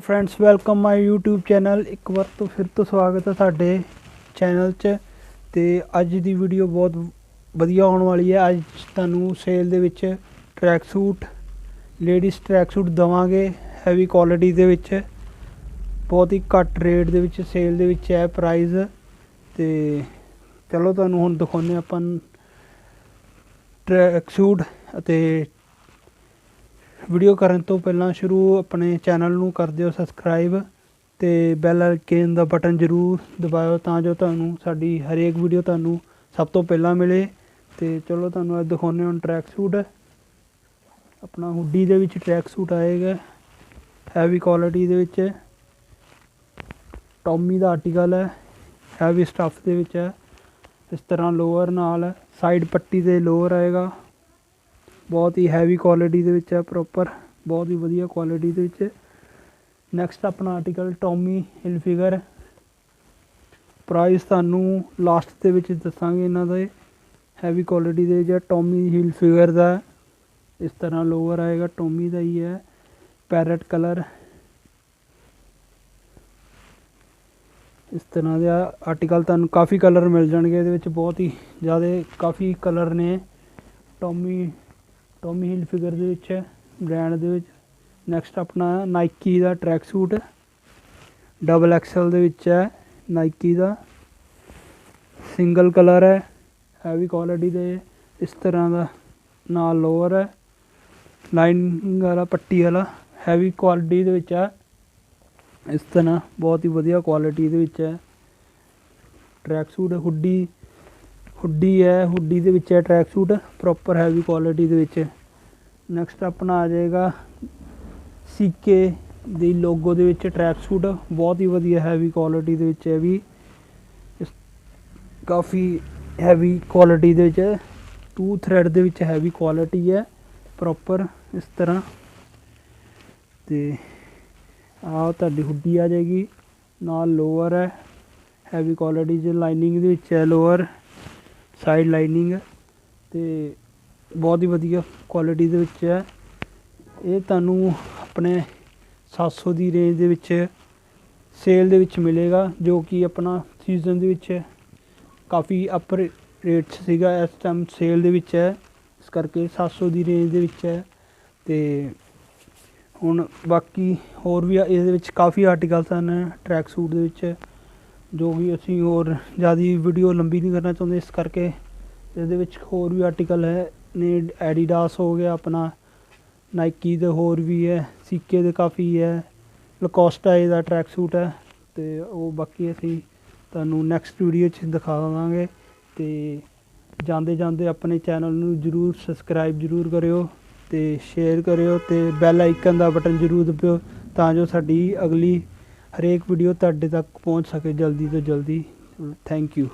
Friends welcome my YouTube channel ਇੱਕ ਵਾਰ ਤੋਂ ਫਿਰ ਤੋਂ ਸਵਾਗਤ ਹੈ ਸਾਡੇ ਚੈਨਲ 'ਚ ਤੇ ਅੱਜ ਦੀ ਵੀਡੀਓ ਬਹੁਤ ਵਧੀਆ ਆਉਣ ਵਾਲੀ ਹੈ। ਅੱਜ ਤੁਹਾਨੂੰ ਸੇਲ ਦੇ ਵਿੱਚ tracksuit ladies tracksuit ਦਵਾਂਗੇ। ਹੈਵੀ ਕੁਆਲਿਟੀ ਦੇ ਵਿੱਚ, ਬਹੁਤ ਹੀ ਘੱਟ ਰੇਟ ਦੇ ਵਿੱਚ ਸੇਲ ਦੇ ਵਿੱਚ ਹੈ ਪ੍ਰਾਈਸ ਤੇ ਚਲੋ ਤੁਹਾਨੂੰ ਹੁਣ ਦਿਖਾਉਂਦੇ ਆਪਾਂ ਟਰੈਕ ਸੂਟ ਅਤੇ ਵੀਡੀਓ ਕਰਨ ਤੋਂ ਪਹਿਲਾਂ ਸ਼ੁਰੂ ਆਪਣੇ ਚੈਨਲ ਨੂੰ ਕਰ ਦਿਓ ਸਬਸਕ੍ਰਾਈਬ ਤੇ ਬੈਲ ਆਈਕਨ ਦਾ ਬਟਨ ਜ਼ਰੂਰ ਦਬਾਇਓ ਤਾਂ ਜੋ ਤੁਹਾਨੂੰ ਸਾਡੀ ਹਰੇਕ ਵੀਡੀਓ ਤੁਹਾਨੂੰ ਸਭ ਤੋਂ ਪਹਿਲਾਂ ਮਿਲੇ। ਤੇ ਚਲੋ ਤੁਹਾਨੂੰ ਅੱਜ ਦਿਖਾਉਂਦੇ ਹਾਂ ਟਰੈਕ ਸੂਟ ਆਪਣਾ ਹੁੱਡੀ ਦੇ ਵਿੱਚ ਟਰੈਕ ਸੂਟ ਆਏਗਾ ਹੈਵੀ ਕੁਆਲਿਟੀ ਦੇ ਵਿੱਚ। ਟੌਮੀ ਦਾ ਆਰਟੀਕਲ ਹੈ ਹੈਵੀ ਸਟੱਫ ਦੇ ਵਿੱਚ ਹੈ। ਇਸ ਤਰ੍ਹਾਂ ਲੋਅਰ ਨਾਲ ਸਾਈਡ ਪੱਟੀ ਤੇ ਲੋਅਰ ਆਏਗਾ। ਬਹੁਤ ਹੀ ਹੈਵੀ ਕੁਆਲਿਟੀ ਦੇ ਵਿੱਚ ਹੈ ਪ੍ਰੋਪਰ ਬਹੁਤ ਹੀ ਵਧੀਆ ਕੁਆਲਿਟੀ ਦੇ ਵਿੱਚ। ਨੈਕਸਟ ਆਪਣਾ ਆਰਟੀਕਲ ਟੌਮੀ ਹਿਲਫਿਗਰ ਪ੍ਰਾਈਸ ਤੁਹਾਨੂੰ ਲਾਸਟ ਦੇ ਵਿੱਚ ਦੱਸਾਂਗੇ ਇਹਨਾਂ ਦੇ। ਹੈਵੀ ਕੁਆਲਿਟੀ ਦੇ ਵਿੱਚ ਟੌਮੀ ਹਿਲਫਿਗਰ ਦਾ। ਇਸ ਤਰ੍ਹਾਂ ਲੋਅਰ ਆਏਗਾ ਟੌਮੀ ਦਾ ਹੀ ਹੈ। ਪੈਰਟ ਕਲਰ ਇਸ ਤਰ੍ਹਾਂ ਦੇ ਆਰਟੀਕਲ ਤੁਹਾਨੂੰ ਕਾਫੀ ਕਲਰ ਮਿਲ ਜਾਣਗੇ, ਇਹਦੇ ਵਿੱਚ ਬਹੁਤ ਹੀ ਜ਼ਿਆਦਾ ਕਾਫੀ ਕਲਰ ਨੇ। ਟੌਮੀ ਟੌਮੀ ਹਿਲ ਫਿਗਰ ਦੇ ਵਿੱਚ ਹੈ ਬ੍ਰਾਂਡ ਦੇ ਵਿੱਚ। ਨੈਕਸਟ ਆਪਣਾ ਨਾਈਕੀ ਦਾ ਟਰੈਕ ਸੂਟ ਡਬਲ ਐਕਸਲ ਦੇ ਵਿੱਚ ਹੈ ਨਾਈਕੀ ਦਾ। ਸਿੰਗਲ ਕਲਰ ਹੈ। ਹੈਵੀ ਕੁਆਲਿਟੀ ਦੇ ਇਸ ਤਰ੍ਹਾਂ ਦਾ ਨਾਲ ਲੋਅਰ ਹੈ। ਲਾਈਨਿੰਗ ਵਾਲਾ, ਪੱਟੀ ਵਾਲਾ ਹੈਵੀ ਕੁਆਲਿਟੀ ਦੇ ਵਿੱਚ ਹੈ। ਇਸ ਤਰ੍ਹਾਂ ਬਹੁਤ ਹੀ ਵਧੀਆ ਕੁਆਲਿਟੀ ਦੇ ਵਿੱਚ ਹੈ। ਟਰੈਕ ਸੂਟ ਹੁੱਡੀ ਹੁੱਡੀ ਹੈ, ਹੁੱਡੀ ਦੇ ਵਿੱਚ ਹੈ tracksuit proper heavy quality ਦੇ ਵਿੱਚ। ਨੈਕਸਟ ਆਪਣਾ ਆ ਜਾਏਗਾ ਸੀਕੇ ਦੀ ਲੋਗੋ ਦੇ ਵਿੱਚ ਟਰੈਕ ਸੂਟ ਬਹੁਤ ਹੀ ਵਧੀਆ ਹੈਵੀ ਕੁਆਲਿਟੀ ਦੇ ਵਿੱਚ ਹੈ ਵੀ। ਇਸ ਕਾਫੀ ਹੈਵੀ ਕੁਆਲਿਟੀ ਦੇ ਵਿੱਚ ਟੂ ਥ੍ਰੈਡ ਦੇ ਵਿੱਚ ਹੈਵੀ ਕੁਆਲਿਟੀ ਹੈ ਪ੍ਰੋਪਰ ਇਸ ਤਰ੍ਹਾਂ। ਤੇ ਆਹ ਤੁਹਾਡੀ ਹੁੱਡੀ ਆ ਜਾਏਗੀ, ਨਾਲ ਲੋਅਰ ਹੈ ਹੈਵੀ ਕੁਆਲਿਟੀ ਚ ਲਾਈਨਿੰਗ ਦੇ ਵਿੱਚ ਹੈ ਲੋਅਰ ਸਾਈਡ ਲਾਈਨਿੰਗ ਤੇ ਬਹੁਤ ਹੀ ਵਧੀਆ ਕੁਆਲਿਟੀ ਦੇ ਵਿੱਚ ਹੈ। ਇਹ ਤੁਹਾਨੂੰ ਆਪਣੇ 700 ਦੀ ਰੇਂਜ ਦੇ ਵਿੱਚ ਸੇਲ ਦੇ ਵਿੱਚ ਮਿਲੇਗਾ, ਜੋ ਕਿ ਆਪਣਾ ਸੀਜ਼ਨ ਦੇ ਵਿੱਚ ਕਾਫੀ ਅਪਰ ਰੇਟ ਸੀਗਾ, ਇਸ ਟਾਈਮ ਸੇਲ ਦੇ ਵਿੱਚ ਹੈ। ਇਸ ਕਰਕੇ 700 ਦੀ ਰੇਂਜ ਦੇ ਵਿੱਚ ਹੈ ਤੇ ਹੁਣ ਬਾਕੀ ਹੋਰ ਵੀ ਇਹਦੇ ਵਿੱਚ ਕਾਫੀ ਆਰਟੀਕਲਸ ਹਨ ਟਰੈਕ ਸੂਟ ਦੇ ਵਿੱਚ। ਜੋ ਕਿ ਅਸੀਂ ਹੋਰ ਜ਼ਿਆਦਾ ਵੀਡੀਓ ਲੰਬੀ ਨਹੀਂ ਕਰਨਾ ਚਾਹੁੰਦੇ ਇਸ ਕਰਕੇ ਇਹਦੇ ਵਿੱਚ ਹੋਰ ਵੀ ਆਰਟੀਕਲ ਹੈ, ਨੇ ਐਡੀਡਾਸ ਹੋ ਗਿਆ ਆਪਣਾ ਨਾਈਕੀ ਦੇ ਹੋਰ ਵੀ ਹੈ ਸੀਕੇ ਦੇ ਕਾਫੀ ਹੈ ਲਕੋਸਟਾ ਦਾ ਟਰੈਕ ਸੂਟ ਹੈ ਤੇ ਉਹ ਬਾਕੀ ਅਸੀਂ ਤੁਹਾਨੂੰ ਨੈਕਸਟ ਵੀਡੀਓ 'ਚ ਦਿਖਾ ਦਾਂਗੇ ਤੇ ਜਾਂਦੇ ਜਾਂਦੇ ਆਪਣੇ ਚੈਨਲ ਨੂੰ ਜਰੂਰ ਸਬਸਕ੍ਰਾਈਬ ਜਰੂਰ ਕਰਿਓ ਤੇ ਸ਼ੇਅਰ ਕਰਿਓ ਤੇ ਬੈਲ ਆਈਕਨ ਦਾ ਬਟਨ ਜਰੂਰ ਦਬਾਇਓ ਤਾਂ ਜੋ ਸਾਡੀ ਅਗਲੀ ਹਰੇਕ ਵੀਡੀਓ ਤੁਹਾਡੇ ਤੱਕ ਪਹੁੰਚ ਸਕੇ ਜਲਦੀ ਤੋਂ ਜਲਦੀ। Thank you